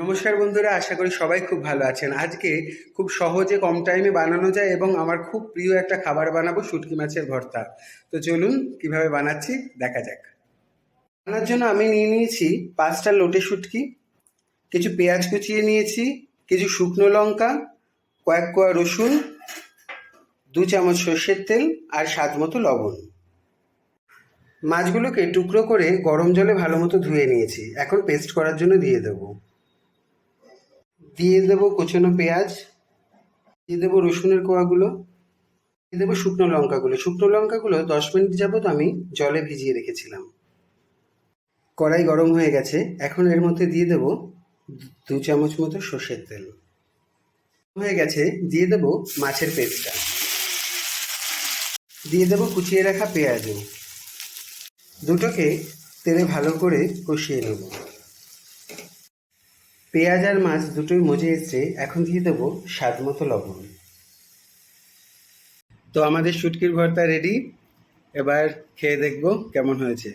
নমস্কার বন্ধুরা, আশা করি সবাই খুব ভালো আছেন। আজকে খুব সহজে কম টাইমে বানানো যায় এবং আমার খুব প্রিয় একটা খাবার বানাবো, শুটকি মাছের ভর্তা। তো চলুন কীভাবে বানাচ্ছি, দেখা যাক। বানানোর জন্য আমি নিয়ে নিয়েছি পাঁচটা লোটে শুটকি, কিছু পেঁয়াজ কুচিয়ে নিয়েছি, কিছু শুকনো লঙ্কা, কয়েক কোয়া রসুন, দু চামচ সর্ষের তেল আর স্বাদ মতো লবণ। মাছগুলোকে টুকরো করে গরম জলে ভালো মতো ধুয়ে নিয়েছি। এখন পেস্ট করার জন্য দিয়ে দেবো। দিয়ে দেবো কোচানো পেঁয়াজ, দিয়ে দেবো রসুনের কোয়াগুলো, দিয়ে দেবো শুকনো লঙ্কাগুলো। শুকনো লঙ্কাগুলো দশ মিনিট যাবত আমি জলে ভিজিয়ে রেখেছিলাম। কড়াই গরম হয়ে গেছে, এখন এর মধ্যে দিয়ে দেবো দু চামচ মতো সর্ষের তেল। হয়ে গেছে, দিয়ে দেবো মাছের পেস্টটা। দিয়ে দেবো কুচিয়ে রাখা পেঁয়াজও। দুটোকে তেলে ভালো করে কষিয়ে নেব। পেঁয়াজ আর মাছ দুটোই মজে এসছে, এখন দিয়ে দেবো স্বাদ মতো লবণ। তো আমাদের শুটকির ভর্তা রেডি এবার খেয়ে দেখব কেমন হয়েছে।